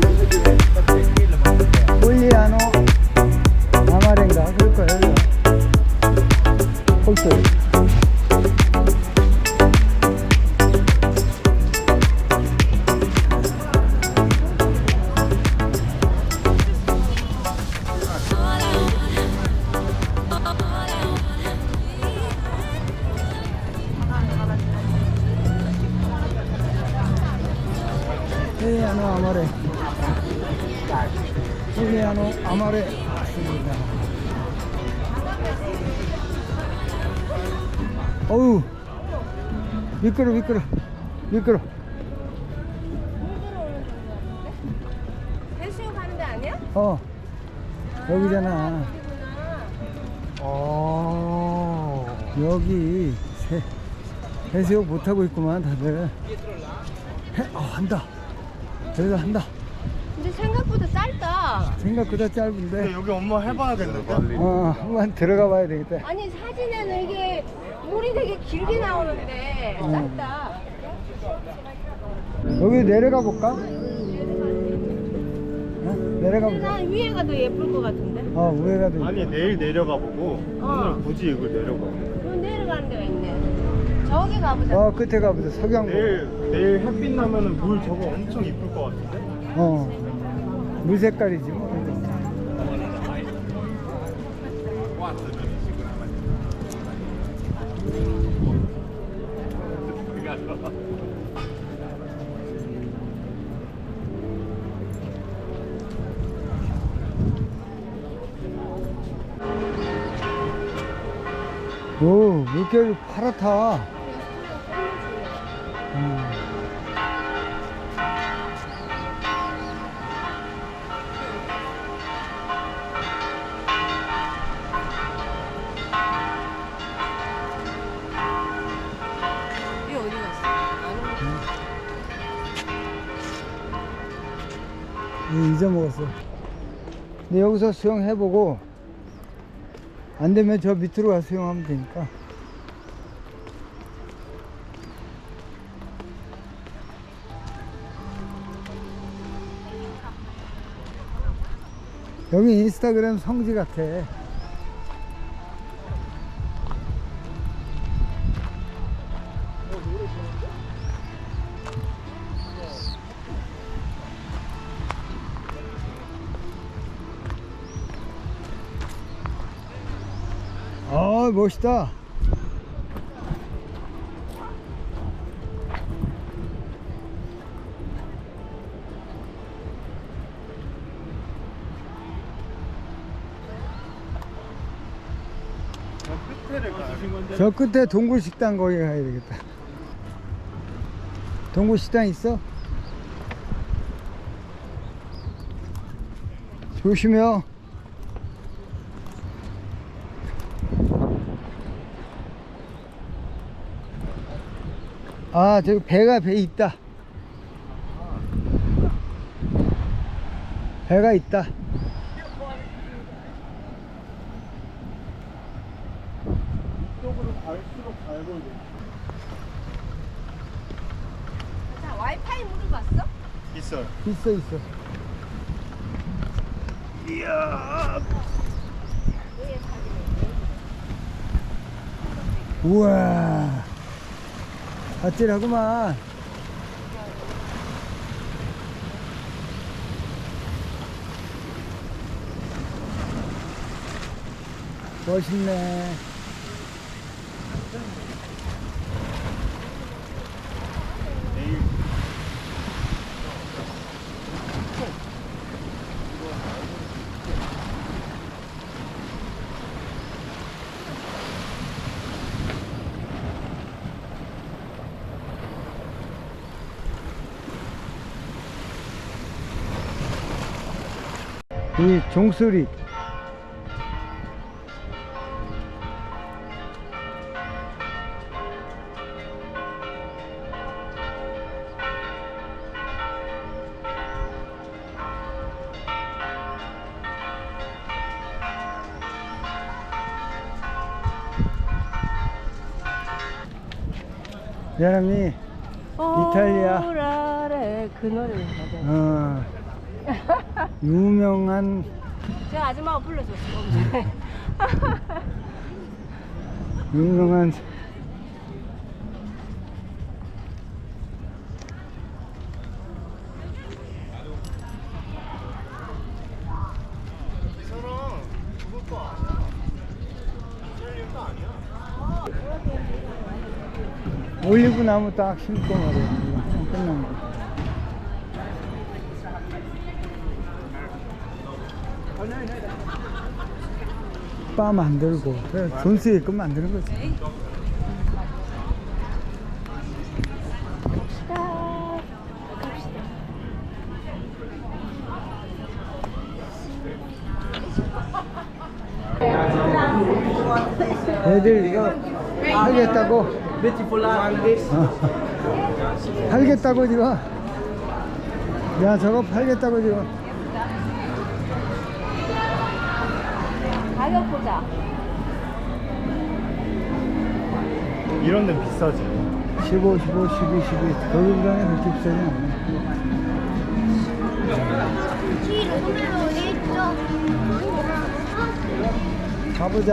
폴리 아마레. 맞습니다. 어우 미끄러 미끄러 미끄러 해수욕 하는 데 아니야? 어 여기잖아 어. 여기 세, 해수욕 못하고 있구만 다들 해, 어, 한다 그래도 한다 생각보다 짧다. 생각보다 짧은데 여기 엄마 해봐야겠는데? 어 한번 들어가 봐야 되겠다 아니 사진에는 이게 물이 되게 길게 나오는데 음. 짧다. 여기 내려가 볼까? 어? 내려가 근데 난 위에가 더 예쁠 것 같은데. 어 위에가 돼 아니 내일 내려가 보고 어. 오늘 굳이 이걸 내려가. 그 내려가는 데가 있네. 저기 가보자. 어 끝에 가보자 석양 내일 내일 햇빛 나면은 물 저거 엄청 이쁠 것 같은데? 어 물 색깔이지 뭐 오, 물결이 파랗다. 근데 여기서 수영해보고, 안 되면 저 밑으로 가서 수영하면 되니까. 여기 인스타그램 성지 같아. 아, 멋있다. 저 끝에 동굴 식당 거기 가야 되겠다. 동굴 식당 있어? 조심해요. 아, 저기 배가 배 있다. 배가 있다. 이쪽으로 갈수록 잘 보이네. 자 와이파이 물어봤어? 있어요. 있어, 있어. 이야. 우와 아찔하구만. 멋있네 이 종소리 사람이 이탈리아. 그 노래를. 어, 유명한 저 아줌마가 불러줬어. 유명한 올리브 나무 딱 심고 말이야. 이거 끝난 거. 바 만들고 돈 쓰게끔 만드는 거지. 애들 이거 하겠다고? 어. 팔겠다고 지금 야 저거 팔겠다고 지금 보자. 이런 데는 비싸지. 15, 15, 12, 12 거기보다는 그렇게 비싸지 않네 가보자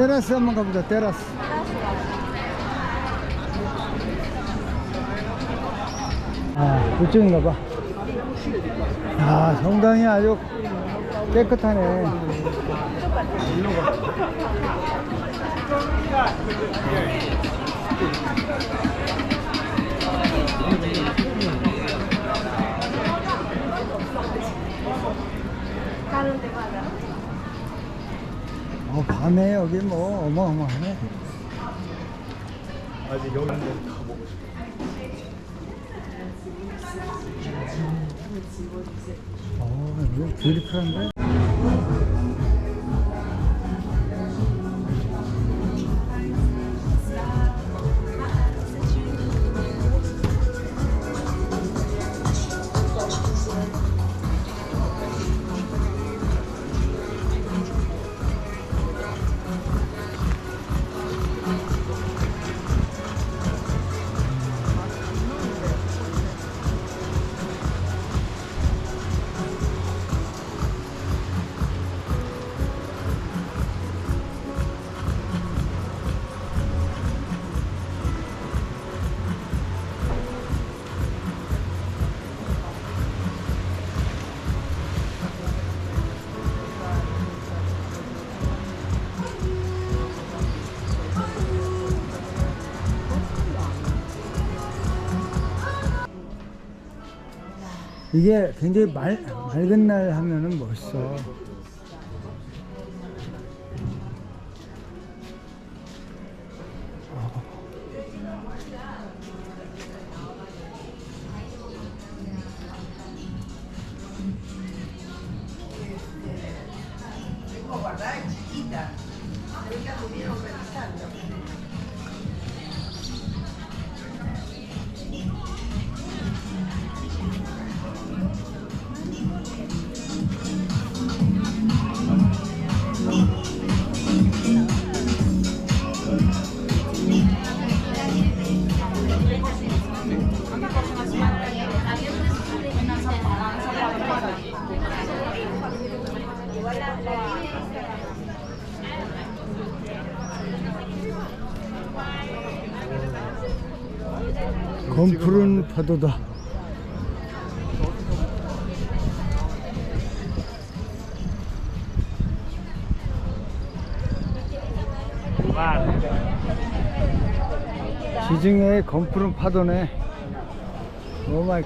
테라스 한번 가보자 테라스 아 그쪽인가 봐 아, 성당이 아주 깨끗하네. 밤에 여기 뭐 어마어마하네. 아직 여기 있는 데 가보고 싶어 어, 여기 뷰티풀한데? 이게 굉장히 말, 맑은 날 하면은 멋있어. 검푸른 파도다. 지중해의 검푸른 파도네. 오 마이.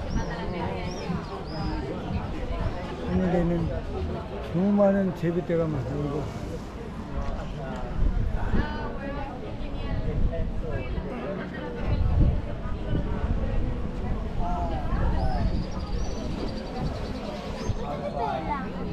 분위기에는 너무 많은 제비대가 많고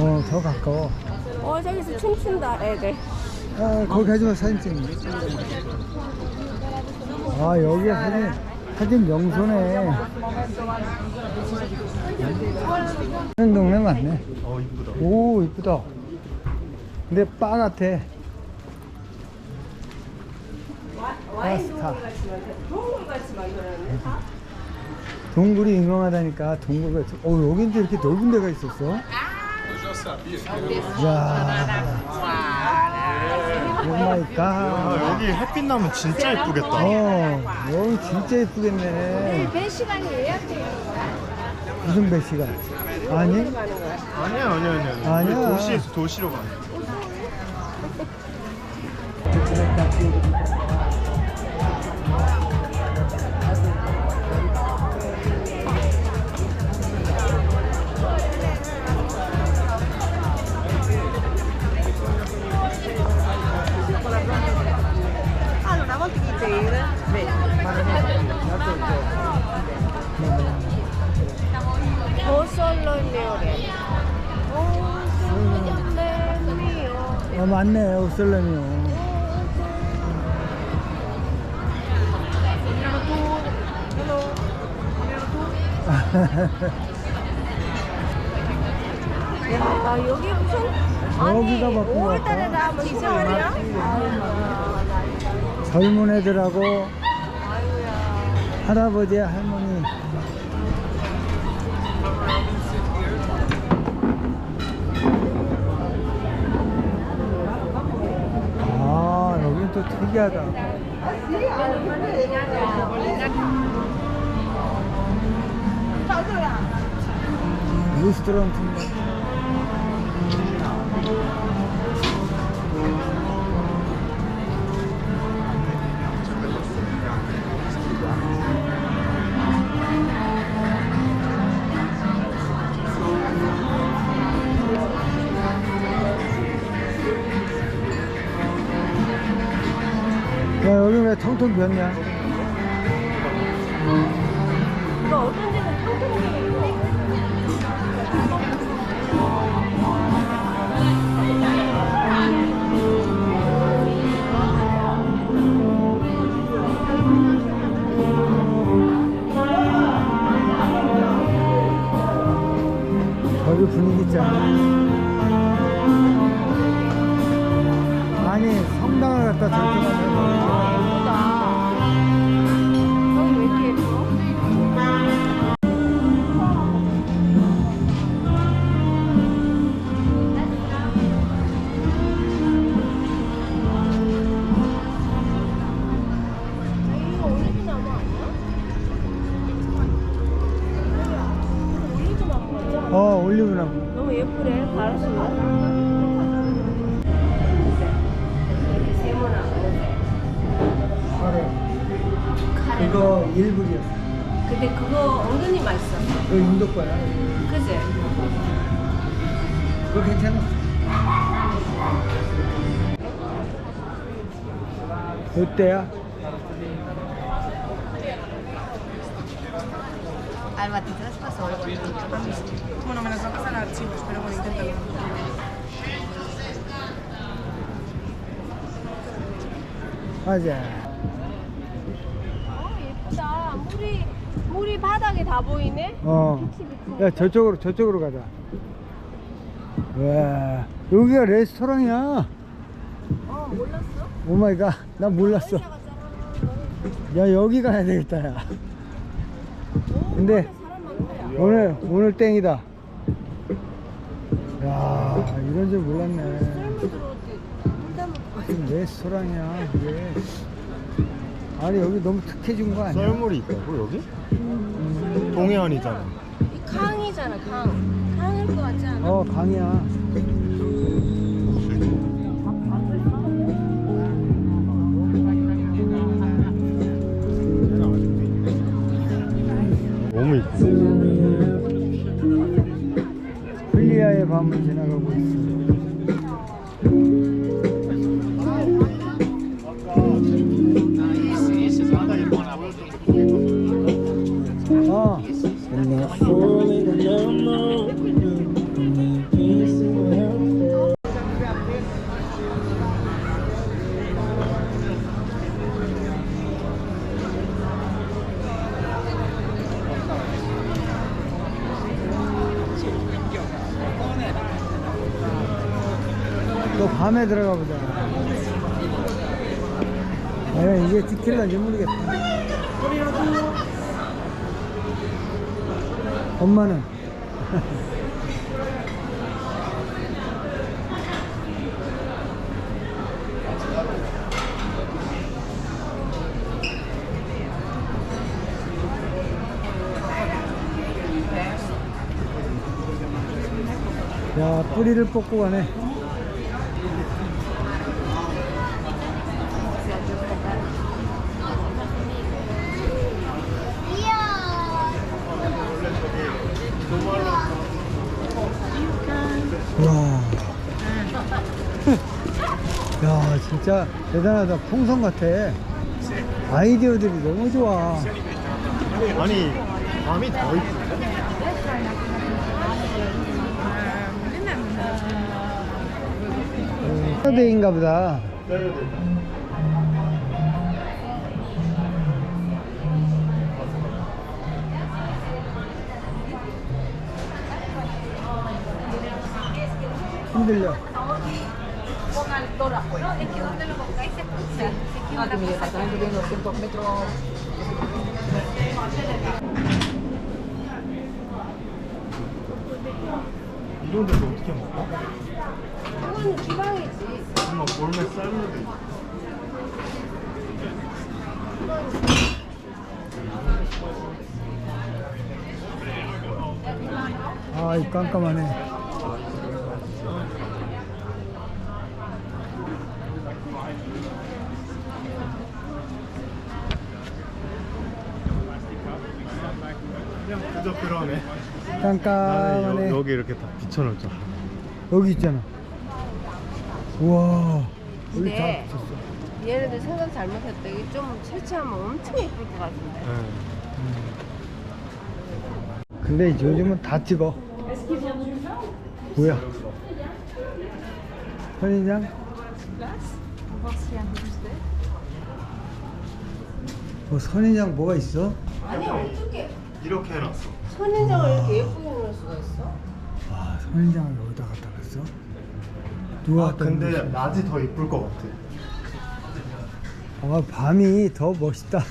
어 더 가까워. 어 저기서 춤춘다 애들. 아 거기 가지 마 사진 찍는 아 여기가 사진 사진 명소네. 하는 동네 맞네. 어 이쁘다. 오 이쁘다. 근데 바 같아. 파스타. 동굴이 유명하다니까 동굴 같이 어 여기 이제 이렇게 넓은 데가 있었어 이야 오마이갓 아, 여기 햇빛 나면 진짜 이쁘겠다. 어 여기 진짜 예쁘겠네 배 시간이 예약돼. 무슨 배 시간 아니 아니야 아니야 아니야. 아니야. 우리 도시에서 도시로. Allora, una 오슬렘이요 야 여기 무슨 여기가 아니 바쁜 것 5월달에 같다. 나면 이상하냐? 젊은 애들하고 아유야. 할아버지 할 여긴 또 특이하다. 레스토랑 왜 텅텅 비었냐 이거 어떤 데는. 거기 분위기 있잖아 아니 성당을 갖다 저렇게 그거 괜찮아 어때야? Alba, ¿te traes paso? Bueno, me los va a pasar a archivos, pero bueno, inténtalo. 맞아 어 예쁘다 물이 물이 바닥에 다 보이네 어. 야 저쪽으로 저쪽으로 가자 와 여기가 레스토랑이야 어 몰랐어? 오 마이갓 나 몰랐어 야 여기 가야 되겠다 야 근데 오늘 오늘 땡이다 야 이런 줄 몰랐네. 레스토랑이야 이게. 아니 여기 너무 특혜준 거 아니야? 썰물이 있다고 여기? 동해안이잖아. 이 강이잖아 강 강일 것 같지 않아? 어 강이야. 너무 이쁘. 플리아의 밤을 지나가고 있어. 밤에 들어가 보자. 내가 이게 티킬러인지 모르겠다. 엄마는? 야, 뿌리를 뽑고 가네. 진짜 대단하다. 풍선 같아. 아이디어들이 너무 좋아. 아니 밤이 더 이쁘. 데인가 보다. 흔들려. 이런 데서 어떻게 먹어? 이건 주방이지 정말 볼메 썰물도 있고. 아, 이 깜깜하네. 그냥 그저 그러네. 나는 깜깜하네. 여, 여기 이렇게 다 비춰놓자. 여기 있잖아. 우와. 여기 근데 다 붙였어. 얘네들 생각 잘못했다 이게 좀 설치하면 엄청 예쁠 것 같은데 근데 요즘은 다 찍어. 뭐야? 선인장? 뭐 선인장 뭐가 있어? 아니 어떻게 이렇게 해놨어. 선인장을 이렇게 예쁘게 놓을 수가 있어? 아, 선인장을 여기다 갖다 놨어? 누가 아 갖다 근데 놨어? 낮이 더 이쁠 것 같아. 아, 밤이 더 멋있다.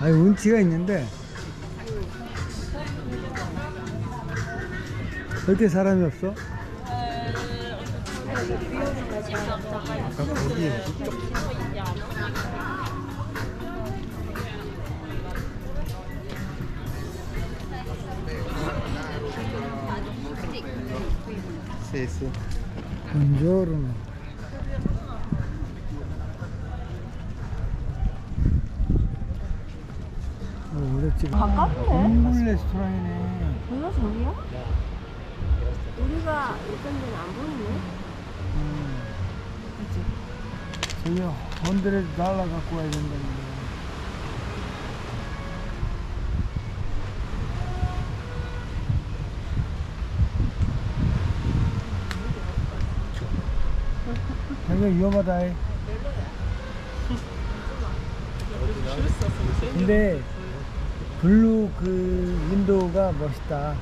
아니, 운치가 있는데. 왜 이렇게 사람이 없어? 약간 거기 세스. 본조르노. 어, 어렵지. 가깝네. 국물 레스토랑이네. 뭐야 저기야? 우리가 있던 데는 안 보이네 저기 헌드레 달러 갖고 와야 된다는데. 되게 위험하다. 이. 근데 블루 그 윈도우가 멋있다.